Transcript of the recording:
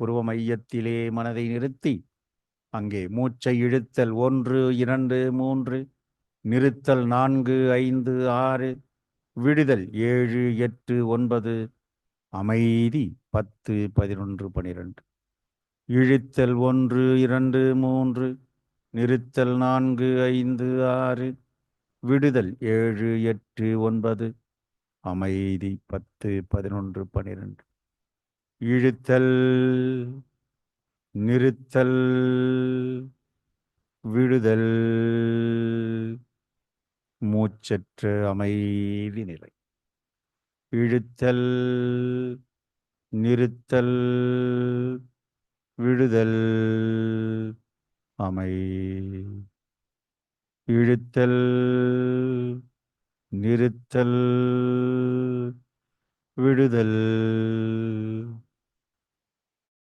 புருவ மையத்திலே மனதை நிறுத்தி அங்கே மூச்சை இழுத்தல் ஒன்று இரண்டு மூன்று நிறுத்தல் நான்கு ஐந்து ஆறு விடுதல் ஏழு எட்டு ஒன்பது அமைதி பத்து பதினொன்று பனிரெண்டு. இழுத்தல் ஒன்று இரண்டு மூன்று நிறுத்தல் நான்கு ஐந்து ஆறு விடுதல் ஏழு எட்டு ஒன்பது அமைதி பத்து பதினொன்று பனிரெண்டு. இழுத்தல் நிறுத்தல் விடுதல் மூச்சற்று அமைதி நிலை. இழுத்தல் நிறுத்தல் விடுதல் அமை. இழுத்தல் நிறுத்தல் விடுதல்.